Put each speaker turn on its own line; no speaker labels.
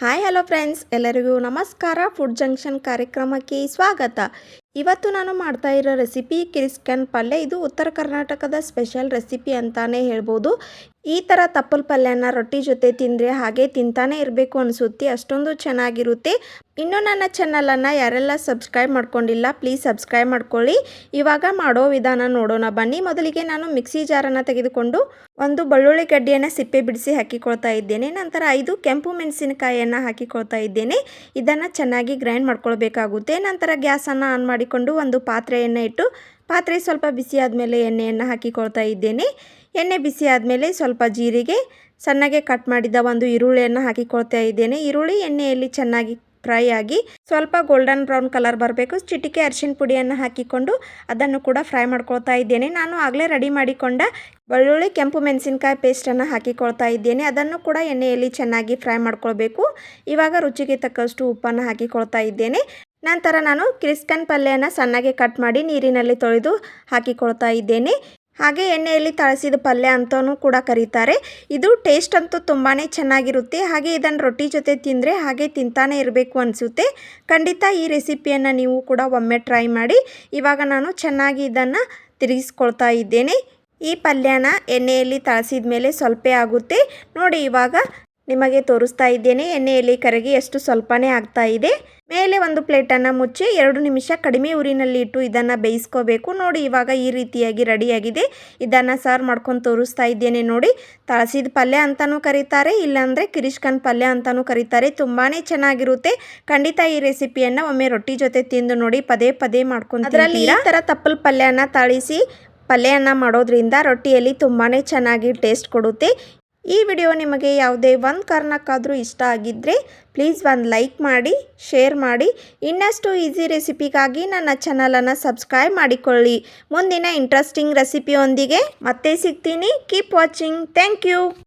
Hi hello friends ಎಲ್ಲರಿಗೂ ನಮಸ್ಕಾರ. Food junction ಕಾರ್ಯಕ್ರಮಕ್ಕೆ ಸ್ವಾಗತ. ಇವತ್ತು ನಾನು ಮಾಡ್ತಾ ಇರೋ ರೆಸಿಪಿ ಕಿರಿಸ್ಕನ್ ಪಲ್ಯ. ಇದು ಉತ್ತರ ಕರ್ನಾಟಕದ ಸ್ಪೆಷಲ್ ರೆಸಿಪಿ ಅಂತಾನೆ ಹೇಳ್ಬೋದು. ಈ ಥರ ತಪ್ಪಲ್ ಪಲ್ಯನ ರೊಟ್ಟಿ ಜೊತೆ ತಿಂದರೆ ಹಾಗೆ ತಿಂತಾನೆ ಇರಬೇಕು ಅನಿಸುತ್ತೆ. ಅಷ್ಟೊಂದು ಚೆನ್ನಾಗಿರುತ್ತೆ. ಇನ್ನು ನನ್ನ ಚಾನಲನ್ನು ಯಾರೆಲ್ಲ ಸಬ್ಸ್ಕ್ರೈಬ್ ಮಾಡ್ಕೊಂಡಿಲ್ಲ ಪ್ಲೀಸ್ ಸಬ್ಸ್ಕ್ರೈಬ್ ಮಾಡ್ಕೊಳ್ಳಿ. ಇವಾಗ ಮಾಡೋ ವಿಧಾನ ನೋಡೋಣ ಬನ್ನಿ. ಮೊದಲಿಗೆ ನಾನು ಮಿಕ್ಸಿ ಜಾರನ್ನು ತೆಗೆದುಕೊಂಡು ಒಂದು ಬೆಳ್ಳುಳ್ಳಿ ಗಡ್ಡೆಯನ್ನು ಸಿಪ್ಪೆ ಬಿಡಿಸಿ ಹಾಕಿಕೊಳ್ತಾ ಇದ್ದೇನೆ. ನಂತರ ಐದು ಕೆಂಪು ಮೆಣಸಿನಕಾಯಿಯನ್ನು ಹಾಕಿಕೊಳ್ತಾ ಇದ್ದೇನೆ. ಇದನ್ನು ಚೆನ್ನಾಗಿ ಗ್ರೈಂಡ್ ಮಾಡ್ಕೊಳ್ಬೇಕಾಗುತ್ತೆ. ನಂತರ ಗ್ಯಾಸನ್ನು ಆನ್ ಮಾಡಿಕೊಂಡು ಒಂದು ಪಾತ್ರೆಯನ್ನು ಇಟ್ಟು ಪಾತ್ರೆ ಸ್ವಲ್ಪ ಬಿಸಿ ಆದಮೇಲೆ ಎಣ್ಣೆಯನ್ನು ಹಾಕಿಕೊಳ್ತಾ ಇದ್ದೇನೆ. ಎಣ್ಣೆ ಬಿಸಿ ಆದಮೇಲೆ ಸ್ವಲ್ಪ ಜೀರಿಗೆ, ಸಣ್ಣಗೆ ಕಟ್ ಮಾಡಿದ ಒಂದು ಈರುಳ್ಳಿಯನ್ನು ಹಾಕಿಕೊಳ್ತಾ ಇದ್ದೇನೆ. ಈರುಳ್ಳಿ ಎಣ್ಣೆಯಲ್ಲಿ ಚೆನ್ನಾಗಿ ಫ್ರೈ ಆಗಿ ಸ್ವಲ್ಪ ಗೋಲ್ಡನ್ ಬ್ರೌನ್ ಕಲರ್ ಬರಬೇಕು. ಚಿಟಿಕೆ ಅರಿಶಿನ ಪುಡಿಯನ್ನು ಹಾಕಿಕೊಂಡು ಅದನ್ನು ಕೂಡ ಫ್ರೈ ಮಾಡ್ಕೊಳ್ತಾ ಇದ್ದೇನೆ. ನಾನು ಆಗಲೇ ರೆಡಿ ಮಾಡಿಕೊಂಡ ಬೆಳ್ಳುಳ್ಳಿ, ಕೆಂಪು ಮೆಣಸಿನಕಾಯಿ ಪೇಸ್ಟನ್ನು ಹಾಕಿಕೊಳ್ತಾ ಇದ್ದೇನೆ. ಅದನ್ನು ಕೂಡ ಎಣ್ಣೆಯಲ್ಲಿ ಚೆನ್ನಾಗಿ ಫ್ರೈ ಮಾಡ್ಕೊಳ್ಬೇಕು. ಇವಾಗ ರುಚಿಗೆ ತಕ್ಕಷ್ಟು ಉಪ್ಪನ್ನು ಹಾಕಿಕೊಳ್ತಾ ಇದ್ದೇನೆ. ನಂತರ ನಾನು ಕ್ರಿಸ್ಕನ್ ಪಲ್ಯನ ಸಣ್ಣಗೆ ಕಟ್ ಮಾಡಿ ನೀರಿನಲ್ಲಿ ತೊಳೆದು ಹಾಕಿಕೊಳ್ತಾ ಇದ್ದೇನೆ. ಹಾಗೆ ಎಣ್ಣೆಯಲ್ಲಿ ತಳಸಿದ ಪಲ್ಯ ಅಂತಲೂ ಕೂಡ ಕರೀತಾರೆ. ಇದು ಟೇಸ್ಟ್ ಅಂತೂ ತುಂಬಾ ಚೆನ್ನಾಗಿರುತ್ತೆ. ಹಾಗೆ ಇದನ್ನು ರೊಟ್ಟಿ ಜೊತೆ ತಿಂದರೆ ಹಾಗೆ ತಿಂತಾನೆ ಇರಬೇಕು ಅನಿಸುತ್ತೆ. ಖಂಡಿತ ಈ ರೆಸಿಪಿಯನ್ನು ನೀವು ಕೂಡ ಒಮ್ಮೆ ಟ್ರೈ ಮಾಡಿ. ಇವಾಗ ನಾನು ಚೆನ್ನಾಗಿ ಇದನ್ನು ತಿರುಗಿಸ್ಕೊಳ್ತಾ ಇದ್ದೇನೆ. ಈ ಪಲ್ಯನ ಎಣ್ಣೆಯಲ್ಲಿ ತಳಸಿದ ಮೇಲೆ ಸ್ವಲ್ಪ ಆಗುತ್ತೆ. ನೋಡಿ ಇವಾಗ ನಿಮಗೆ ತೋರಿಸ್ತಾ ಇದ್ದೇನೆ ಎಣ್ಣೆಯಲ್ಲಿ ಕರಗಿ ಎಷ್ಟು ಸ್ವಲ್ಪನೇ ಆಗ್ತಾ ಇದೆ. ಮೇಲೆ ಒಂದು ಪ್ಲೇಟನ್ನು ಮುಚ್ಚಿ ಎರಡು ನಿಮಿಷ ಕಡಿಮೆ ಊರಿನಲ್ಲಿ ಇಟ್ಟು ಇದನ್ನು ಬೇಯಿಸ್ಕೋಬೇಕು. ನೋಡಿ ಇವಾಗ ಈ ರೀತಿಯಾಗಿ ರೆಡಿಯಾಗಿದೆ. ಇದನ್ನು ಸರ್ವ್ ಮಾಡ್ಕೊಂಡು ತೋರಿಸ್ತಾ ಇದ್ದೇನೆ ನೋಡಿ. ತಳಸಿದ ಪಲ್ಯ ಅಂತಲೂ ಕರೀತಾರೆ ಇಲ್ಲಾಂದರೆ ಕಿರಿಶ್ಕನ್ ಪಲ್ಯ ಅಂತಲೂ ಕರೀತಾರೆ. ತುಂಬಾ ಚೆನ್ನಾಗಿರುತ್ತೆ. ಖಂಡಿತ ಈ ರೆಸಿಪಿಯನ್ನು ಒಮ್ಮೆ ರೊಟ್ಟಿ ಜೊತೆ ತಿಂದು ನೋಡಿ ಪದೇ ಪದೇ ಮಾಡ್ಕೊಂಡು ಅದರಲ್ಲಿ ಈ ಥರ ತಪ್ಪಲ್ ಪಲ್ಯನ ತಾಳಿಸಿ ಪಲ್ಯನ ಮಾಡೋದ್ರಿಂದ ರೊಟ್ಟಿಯಲ್ಲಿ ತುಂಬಾ ಚೆನ್ನಾಗಿ ಟೇಸ್ಟ್ ಕೊಡುತ್ತೆ. ಈ ವಿಡಿಯೋ ನಿಮಗೆ ಯಾವುದೇ ಒಂದು ಕಾರಣಕ್ಕಾದರೂ ಇಷ್ಟ ಆಗಿದ್ದರೆ ಪ್ಲೀಸ್ ಒಂದು ಲೈಕ್ ಮಾಡಿ ಶೇರ್ ಮಾಡಿ. ಇನ್ನಷ್ಟು ಈಸಿ ರೆಸಿಪಿಗಾಗಿ ನನ್ನ ಚಾನಲನ್ನು ಸಬ್ಸ್ಕ್ರೈಬ್ ಮಾಡಿಕೊಳ್ಳಿ. ಮುಂದಿನ ಇಂಟ್ರೆಸ್ಟಿಂಗ್ ರೆಸಿಪಿಯೊಂದಿಗೆ ಮತ್ತೆ ಸಿಗ್ತೀನಿ. Keep watching thank you